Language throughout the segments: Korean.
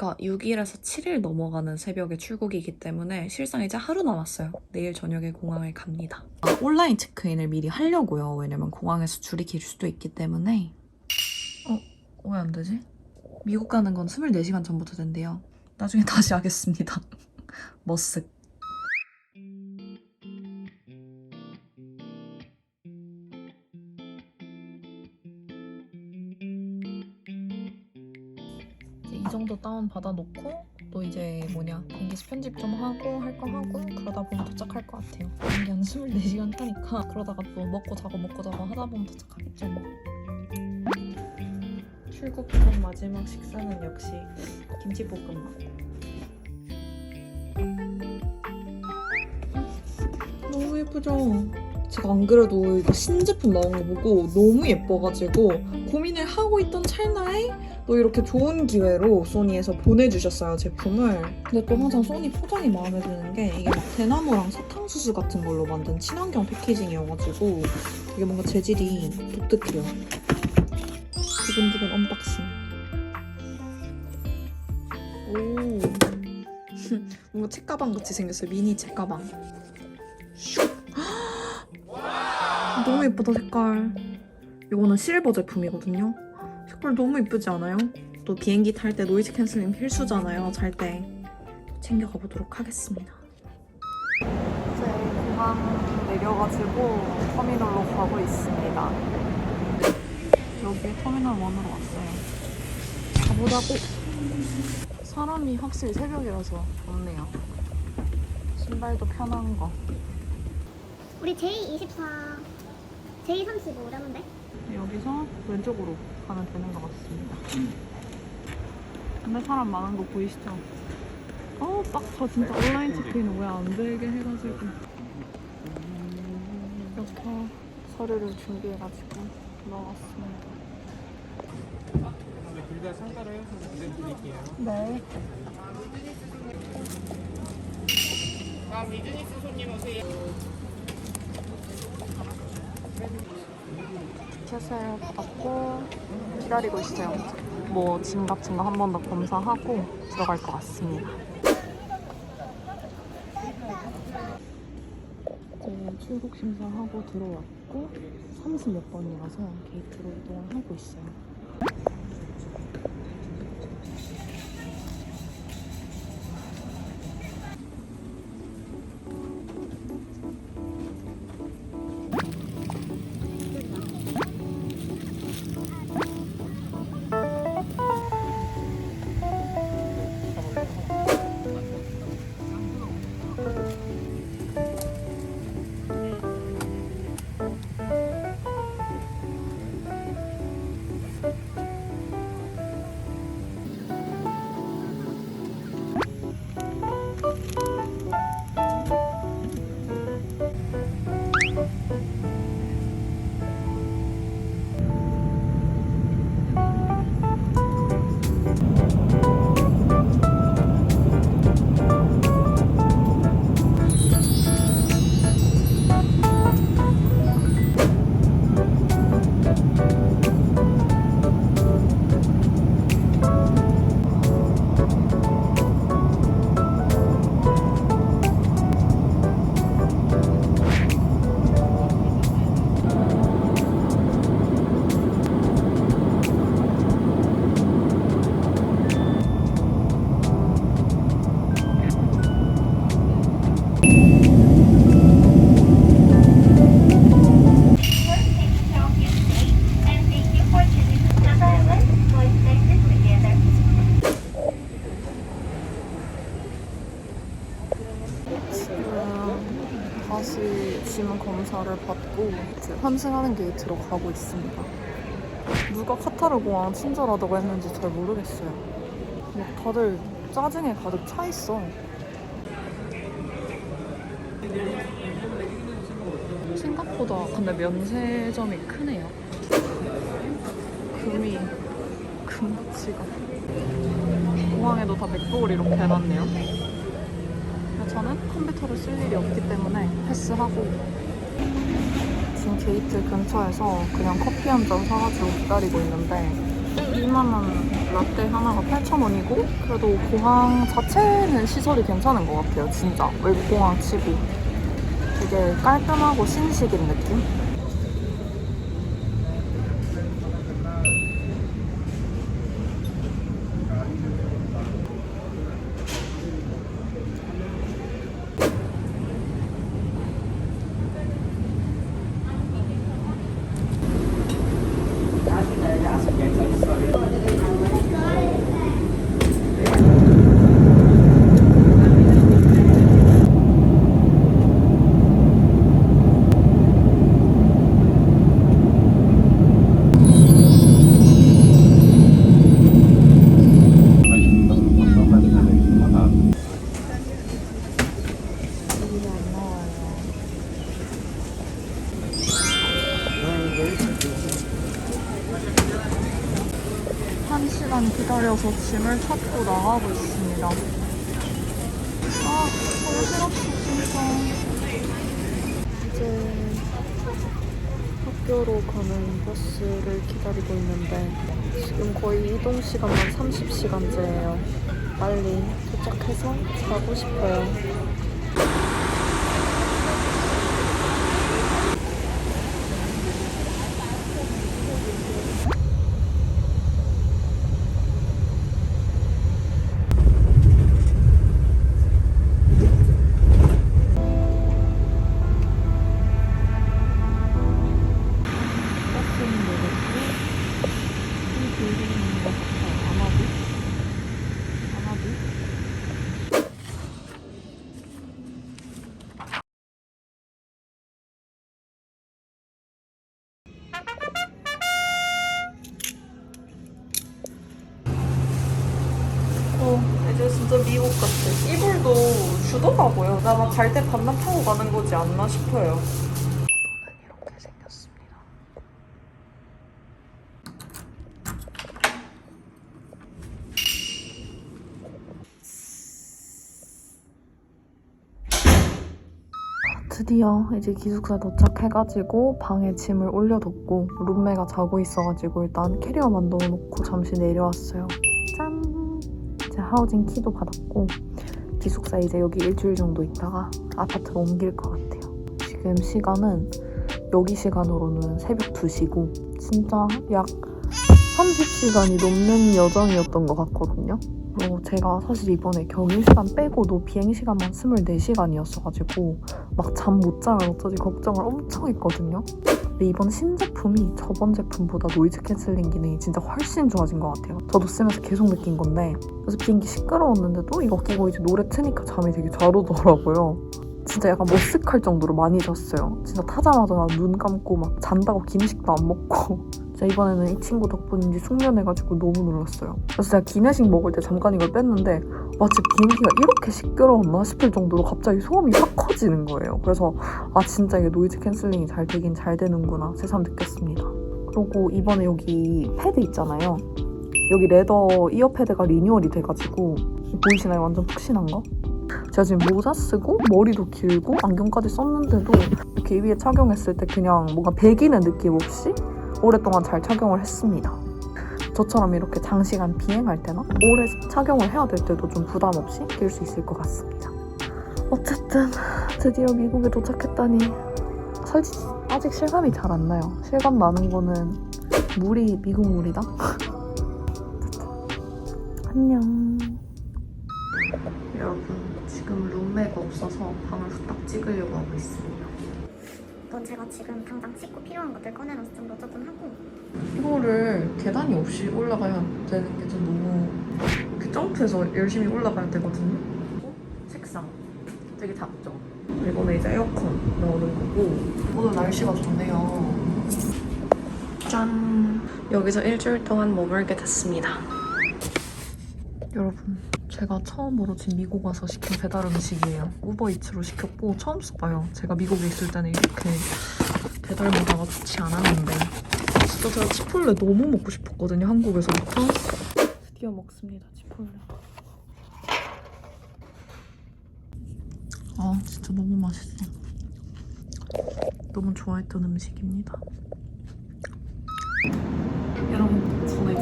제가 6일에서 7일 넘어가는 새벽에 출국이기 때문에 실상 이제 하루 남았어요. 내일 저녁에 공항을 갑니다. 아, 온라인 체크인을 미리 하려고요. 왜냐면 공항에서 줄이 길 수도 있기 때문에. 어? 왜 안 되지? 미국 가는 건 24시간 전부터 된대요. 나중에 다시 하겠습니다. 머쓱. 받아놓고 또 이제 뭐냐 공기수 편집 좀 하고 할 거 하고 그러다 보면 도착할 것 같아요. 이게 한 24시간 타니까 그러다가 또 먹고 자고 먹고 자고 하다 보면 도착하겠죠 뭐. 출국 전 마지막 식사는 역시 김치볶음밥. 너무 예쁘죠? 제가 안 그래도 이거 신제품 나온 거 보고 너무 예뻐가지고 고민을 하고 있던 찰나에 또 이렇게 좋은 기회로 소니에서 보내주셨어요 제품을. 근데 또 항상 소니 포장이 마음에 드는 게 이게 막 대나무랑 사탕수수 같은 걸로 만든 친환경 패키징이어가지고 이게 뭔가 재질이 독특해요. 두근두근 언박싱. 오. 뭔가 책가방 같이 생겼어요. 미니 책가방. 슉. 너무 예쁘다 색깔. 이거는 실버 제품이거든요 색깔 너무 예쁘지 않아요? 또 비행기 탈 때 노이즈 캔슬링 필수잖아요. 잘 때 챙겨가 보도록 하겠습니다. 이제 공항 내려가지고 터미널로 가고 있습니다. 여기 터미널 1으로 왔어요. 가보자고. 사람이 확실히 새벽이라서 좋네요. 신발도 편한 거. 우리 J24, J35 이러는데? 여기서 왼쪽으로 가면 되는 것 같습니다. 근데 사람 많은 거 보이시죠? 어, 딱저 진짜 온라인 체크인 왜안 되게 해가지고. 이렇게 서류를 준비해가지고 나왔습니다. 둘다 상가로 해서 보내드릴게요. 네. 아, 비즈니스 손님 오세요. 티켓을 받았고 기다리고 있어요. 뭐짐 같은 거한 번 더 검사하고 들어갈 것 같습니다. 출국 심사하고 들어왔고 30몇 번이라서 게이트로 이동을 하고 있어요. 다시 짐 검사를 받고 이제 환승하는 게이트로 가고 있습니다. 누가 카타르 공항 친절하다고 했는지 잘 모르겠어요. 막 다들 짜증에 가득 차 있어. 생각보다 근데 면세점이 크네요. 금이 금치가 공항에도 다 맥북을 이렇게 해놨네요. 저는 컴퓨터를 쓸 일이 없기 때문에 패스하고 지금 게이트 근처에서 그냥 커피 한 잔 사가지고 기다리고 있는데 이만한 라떼 하나가 8,000원이고 그래도 공항 자체는 시설이 괜찮은 것 같아요 진짜 외국 공항 치고 되게 깔끔하고 신식인 느낌? 한 시간 기다려서 짐을 찾고 나가고 있습니다. 아, 정신없어, 진짜. 이제 학교로 가는 버스를 기다리고 있는데, 지금 거의 이동 시간만 30시간째예요. 빨리 도착해서 자고 싶어요. 갈 때 반납하고 가는 거지 않나 싶어요. 저는 이렇게 생겼습니다. 드디어 이제 기숙사 도착해가지고 방에 짐을 올려뒀고 룸메가 자고 있어가지고 일단 캐리어만 넣어놓고 잠시 내려왔어요. 짠! 이제 하우징 키도 받았고 기숙사 이제 여기 일주일 정도 있다가 아파트로 옮길 것 같아요. 지금 시간은 여기 시간으로는 새벽 2시고 진짜 약 30시간이 넘는 여정이었던 것 같거든요. 그리고 제가 사실 이번에 경유 시간 빼고도 비행 시간만 24시간이었어가지고 막 잠 못 자면 어쩌지 걱정을 엄청 했거든요. 근데 이번 신제품이 저번 제품보다 노이즈 캔슬링 기능이 진짜 훨씬 좋아진 것 같아요. 저도 쓰면서 계속 느낀 건데 그래서 비행기 시끄러웠는데도 이거 끼고 이제 노래 트니까 잠이 되게 잘 오더라고요. 진짜 약간 머쓱할 정도로 많이 잤어요. 진짜 타자마자 나눈 감고 막 잔다고 기내식도 안 먹고 진짜 이번에는 이 친구 덕분인지 숙면해가지고 너무 놀랐어요. 그래서 제가 기내식 먹을 때 잠깐 이걸 뺐는데 마치 비행기가 이렇게 시끄러웠나 싶을 정도로 갑자기 소음이 확 커지는 거예요. 그래서 아 진짜 이게 노이즈 캔슬링이 잘 되긴 잘 되는구나 새삼 느꼈습니다. 그리고 이번에 여기 패드 있잖아요. 여기 레더 이어 패드가 리뉴얼이 돼가지고 보이시나요? 완전 푹신한 거? 제가 지금 모자 쓰고 머리도 길고 안경까지 썼는데도 이렇게 위에 착용했을 때 그냥 뭔가 배기는 느낌 없이 오랫동안 잘 착용을 했습니다. 저처럼 이렇게 장시간 비행할 때나 오래 착용을 해야 될 때도 좀 부담 없이 낄 수 있을 것 같습니다. 어쨌든 드디어 미국에 도착했다니 솔직히 아직 실감이 잘 안 나요. 실감 나는 거는 물이 미국 물이다. 안녕. 여러분 지금 룸메가 없어서 방을 후딱 찍으려고 하고 있습니다. 넌 제가 지금 당장 씻고 필요한 것들 꺼내놔서 좀좀 하고 이거를 계단이 없이 올라가야 되는 게 좀 너무 이렇게 점프해서 열심히 올라가야 되거든요. 책상 되게 작죠. 이거는 이제 에어컨 나오는 거고 오늘 날씨가 좋네요. 짠! 여기서 일주일 동안 머물게 됐습니다. 여러분, 제가 처음으로 지금 미국 와서 시킨 배달 음식이에요. 우버이츠로 시켰고 처음 써봐요. 제가 미국에 있을 때는 이렇게 배달 문화가 좋지 않았는데 진짜 제가 치폴레 너무 먹고 싶었거든요, 한국에서부터. 드디어 먹습니다, 치폴레. 아, 진짜 너무 맛있어. 너무 좋아했던 음식입니다.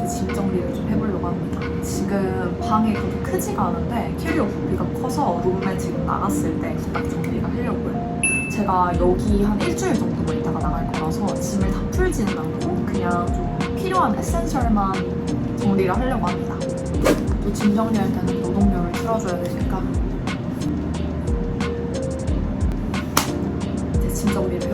짐 정리를 좀 해보려고 합니다. 지금 방이 그렇게 크지가 않은데 캐리어 부피가 커서 룸메 지금 나갔을 때 후딱 정리를 하려고요. 제가 여기 한 일주일 정도만 있다가 나갈 거라서 짐을 다 풀지는 않고 그냥 좀 필요한 에센셜만 정리를 하려고 합니다. 또 짐 정리할 때는 노동요를 틀어줘야 되니까 이제 짐 정리를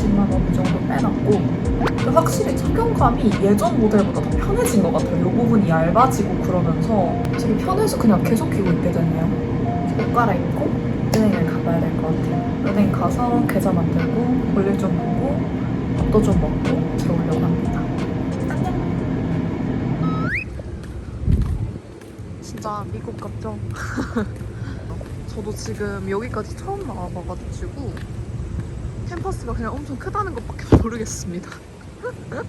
40만 원 정도 빼놨고 확실히 착용감이 예전 모델보다 더 편해진 것 같아요. 이 부분이 얇아지고 그러면서 지금 편해서 그냥 계속 끼고 있게 되네요. 옷 갈아입고 은행을 가봐야 될 것 같아요. 은행 가서 계좌 만들고 볼일 좀 보고 밥도 좀 먹고 재우려고 합니다. 안녕! 진짜 미국 같죠? 저도 지금 여기까지 처음 나와봐가지고 캠퍼스가 그냥 엄청 크다는 것밖에 모르겠습니다.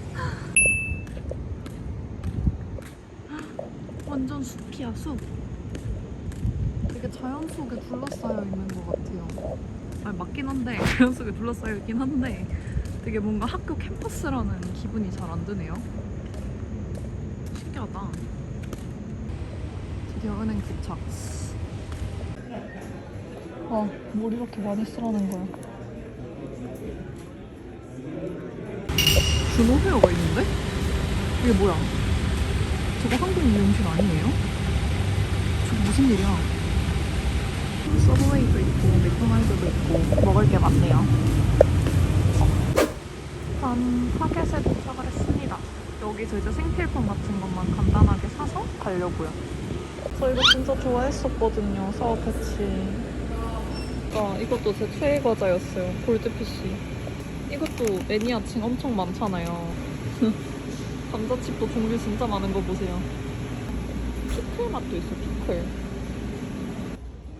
완전 숲이야 숲. 되게 자연 속에 둘러싸여 있는 것 같아요. 아니, 맞긴 한데 자연 속에 둘러싸여 있긴 한데 되게 뭔가 학교 캠퍼스라는 기분이 잘 안 드네요. 신기하다. 드디어 은행 도착. 아, 뭘 이렇게 많이 쓰라는 거야. 준호 헤어가 있는데? 이게 뭐야? 저거 한국 미용실 아니에요? 저거 무슨 일이야? 서브웨이도 있고 맥도날드도 있고 먹을 게 많네요. 일단 타겟에 도착을 했습니다. 여기서 이제 생필품 같은 것만 간단하게 사서 가려고요. 저 이거 진짜 좋아했었거든요. 사업 패치. 아, 이것도 제 최애 과자였어요. 골드피쉬. 이것도 매니아층 엄청 많잖아요. 감자칩도 종류 진짜 많은 거 보세요. 피클 맛도 있어, 피클.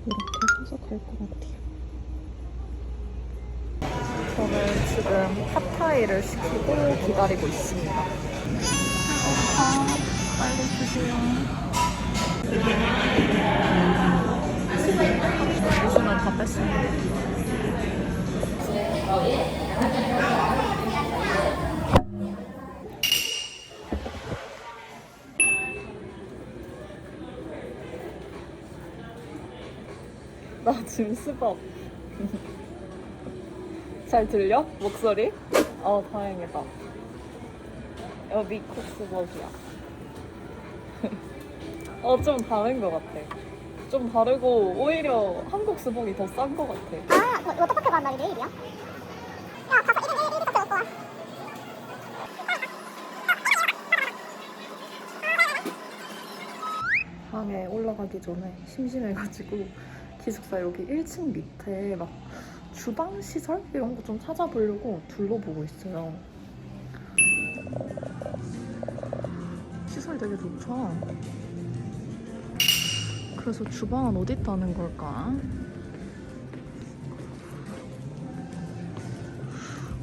이렇게 사서 갈 것 같아요. 저는 지금 팟타이를 시키고 기다리고 있습니다. 아, 빨리 주세요. 요즘은 다 뺐습니다. 나 지금 수박. 잘 들려? 목소리? 어, 다행이다. 어, 미국 수박이야. 어, 좀 다른 것 같아. 좀 다르고, 오히려 한국 수박이 더 싼 것 같아. 아, 이거, 이거 똑같아 간다, 이게 일이야? 야, 가서 1인 1, 1, 1 갖고 와. 방에 올라가기 전에 심심해가지고 기숙사 여기 1층 밑에 막 주방 시설 이런 거 좀 찾아보려고 둘러보고 있어요. 시설 되게 좋죠. 그래서 주방은 어디 있다는 걸까?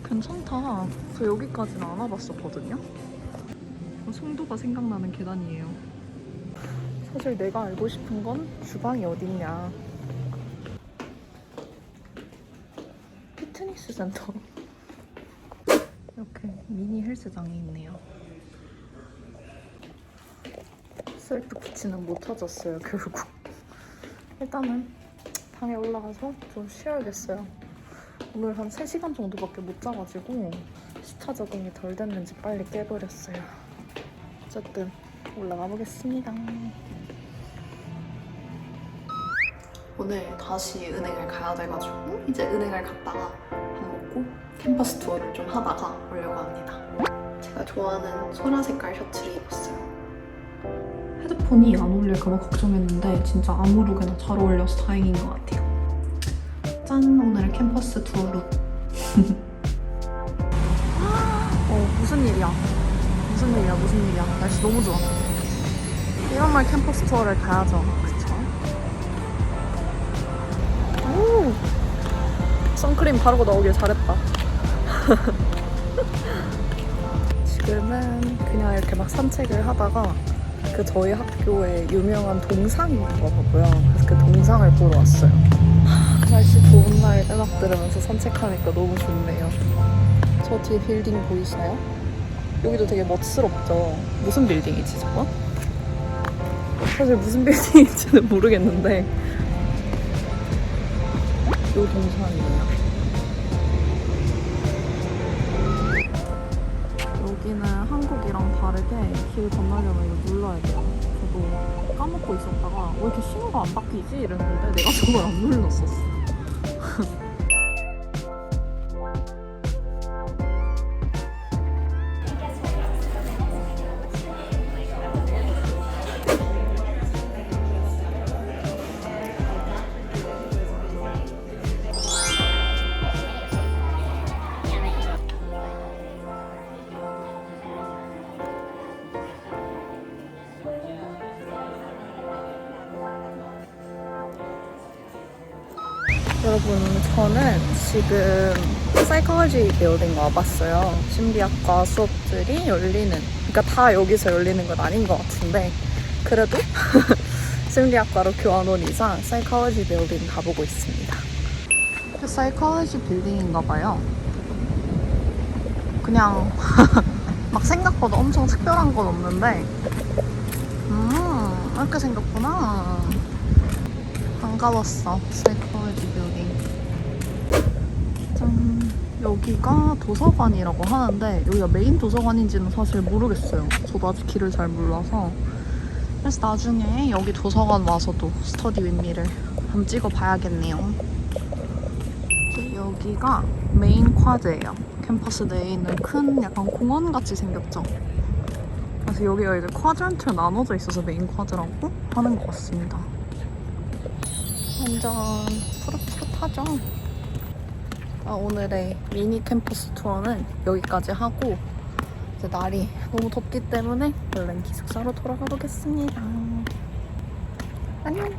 괜찮다. 저 여기까지는 안 와봤었거든요. 송도가 생각나는 계단이에요. 사실 내가 알고 싶은 건 주방이 어딨냐. 피트니스 센터. 이렇게 미니 헬스장이 있네요. 셀프 키친은 못 찾았어요, 결국. 일단은 방에 올라가서 좀 쉬어야겠어요. 오늘 한 3시간 정도밖에 못 자가지고 시차 적응이 덜 됐는지 빨리 깨버렸어요. 어쨌든 올라가 보겠습니다. 오늘 다시 은행을 가야 돼가지고 이제 은행을 갔다가 밥 먹고 캠퍼스 투어를 좀 하다가 오려고 합니다. 제가 좋아하는 소라 색깔 셔츠를 입었어요. 헤드폰이 안 어울릴까봐 걱정했는데 진짜 아무 룩에나 잘 어울려서 다행인 것 같아요. 짠! 오늘의 캠퍼스 투어 룩. 어, 무슨 일이야? 무슨 일이야? 무슨 일이야? 날씨 너무 좋아. 이런 말 캠퍼스 투어를 가야죠. 그쵸? 오! 선크림 바르고 나오길 잘했다. 지금은 그냥 이렇게 막 산책을 하다가 그 저희 학교에 유명한 동상이 있는 거 보고요. 그래서 그 동상을 보러 왔어요. 하, 날씨 좋은 날 음악 들으면서 산책하니까 너무 좋네요. 저 뒤에 빌딩 보이시나요? 여기도 되게 멋스럽죠? 무슨 빌딩이지 저거? 사실 무슨 빌딩인지는 모르겠는데 요 동산이에요. 여기는 한국이랑 다르게 길 건너려면 이거 눌러야 돼요. 저도 까먹고 있었다가 왜 이렇게 신호가 안 바뀌지? 이랬는데 내가 저걸 안 눌렀었어. 저는 지금 사이코로지 빌딩 와봤어요. 심리학과 수업들이 열리는, 그러니까 다 여기서 열리는 건 아닌 것 같은데, 그래도 심리학과로 교환 온 이상 사이코로지 빌딩 가보고 있습니다. 사이코로지 빌딩인가 봐요. 그냥 막 생각보다 엄청 특별한 건 없는데, 음, 이렇게 생겼구나. 반가웠어. 사이코로지 빌딩. 짠. 여기가 도서관이라고 하는데 여기가 메인 도서관인지는 사실 모르겠어요. 저도 아직 길을 잘 몰라서. 그래서 나중에 여기 도서관 와서도 스터디 윗미를 한번 찍어봐야겠네요. 여기가 메인 쿼드예요. 캠퍼스 내에 있는 큰 약간 공원 같이 생겼죠. 그래서 여기가 이제 쿼드런트로 나눠져 있어서 메인 쿼드라고 하는 것 같습니다. 완전 푸릇푸릇하죠? 아, 오늘의 미니 캠퍼스 투어는 여기까지 하고 이제 날이 너무 덥기 때문에 얼른 기숙사로 돌아가 보겠습니다. 안녕.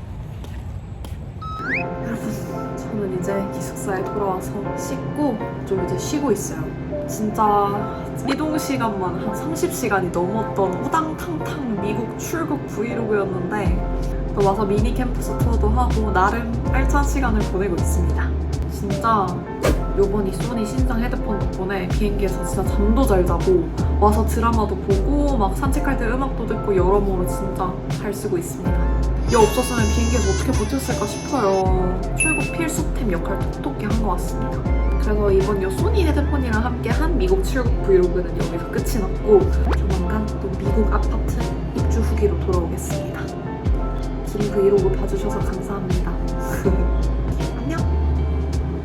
저는 이제 기숙사에 돌아와서 씻고 좀 이제 쉬고 있어요. 진짜 이동 시간만 한 30시간이 넘었던 우당탕탕 미국 출국 브이로그였는데 또 와서 미니 캠퍼스 투어도 하고 나름 알찬 시간을 보내고 있습니다. 진짜 요번 이 소니 신상 헤드폰 덕분에 비행기에서 진짜 잠도 잘 자고 와서 드라마도 보고 막 산책할 때 음악도 듣고 여러모로 진짜 잘 쓰고 있습니다. 이 없었으면 비행기에서 어떻게 버텼을까 싶어요. 출국 필수템 역할 톡톡히 한 것 같습니다. 그래서 이번 이 소니 헤드폰이랑 함께 한 미국 출국 브이로그는 여기서 끝이 났고 조만간 또 미국 아파트 입주 후기로 돌아오겠습니다. 긴 브이로그 봐주셔서 감사합니다.